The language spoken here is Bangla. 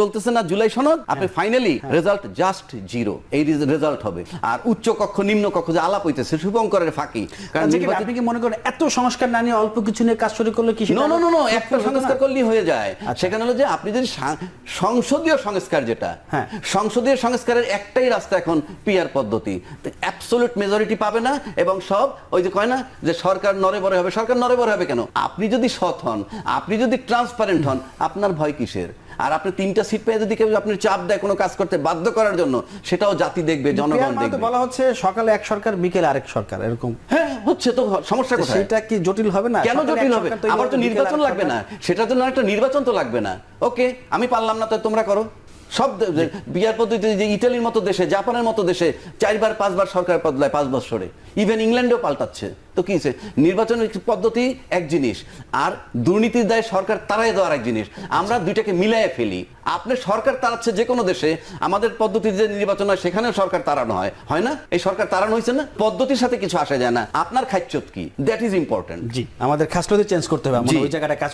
চলতেছে না জুলাই সনদ আপনি ফাইনালি রেজাল্ট জাস্ট জিরো এই রেজাল্ট হবে। আর উচ্চ কক্ষ নিম্ন কক্ষ যে আলাপ হইতেছে শুভঙ্করের ফাঁকি। কারণ আপনি কি মনে করেন এত সংস্কার না নিয়ে অল্প কিছু নিয়ে কাজ শুরু করলে কি নো নো নো একটা সংস্কার করলেই হয়ে যায়। আচ্ছা। সেখানে হলো যে আপনি যদি সংসদীয় সংস্কার যেটা হ্যাঁ। সংসদীয় সংস্কারের একটাই রাস্তা এখন পিয়ার পদ্ধতি। অ্যাবসোলুট মেজরিটি পাবে না এবং সব ওই যে কয় না যে সরকার নরে বরে হবে সরকার নরে বরে হবে কেন? আপনি যদি সৎ হন আপনি যদি ট্রান্সপারেন্ট হন আপনার ভয় কিসের? আর আপনি তিনটা সিট পেয়ে যদি কেউ আপনি চাপ দেয় কোনো কাজ করতে বাধ্য করার জন্য সেটাও জাতি দেখবে জনগণ মানে দেখবে। বলা হচ্ছে সকালে এক সরকার বিকেলে আরেক সরকার এরকম। হ্যাঁ হচ্ছে তো সমস্যা কোথায়? সেটা কি জটিল হবে না? কেন জটিল হবে? আমার আবার তো নির্বাচন লাগবে না। সেটা সেটার জন্য একটা নির্বাচন তো লাগবে না। ওকে আমি পারলাম না তো তোমরা করো। সব বিয়ার পদ্ধতি যে ইটালির মতো দেশে জাপানের মতো দেশে চারবার পাঁচবার সরকার বদলায় পাঁচ বছরে ইভেন ইংল্যান্ডেও পাল্টাচ্ছে। তো কি? নির্বাচনের পদ্ধতি এক জিনিস আর দুর্নীতির দায় সরকার তারাই দেওয়ার এক জিনিস। আমরা দুইটাকে মিলাইয়ে ফেলি। আপনি সরকার তাড়াচ্ছে যে কোনো দেশে আমাদের পদ্ধতিতে যে নির্বাচন হয় সেখানেও সরকার তাড়ানো হয়। হয় না? এই সরকার তাড়ানো হয়েছে না? পদ্ধতির সাথে কিছু আসা যায় না। আপনার খাচ্ছত কি? দ্যাট ইজ ইম্পর্টেন্ট জি আমাদের খাসলতি চেঞ্জ করতে হবে। আমরা ওই জায়গাটা কাজ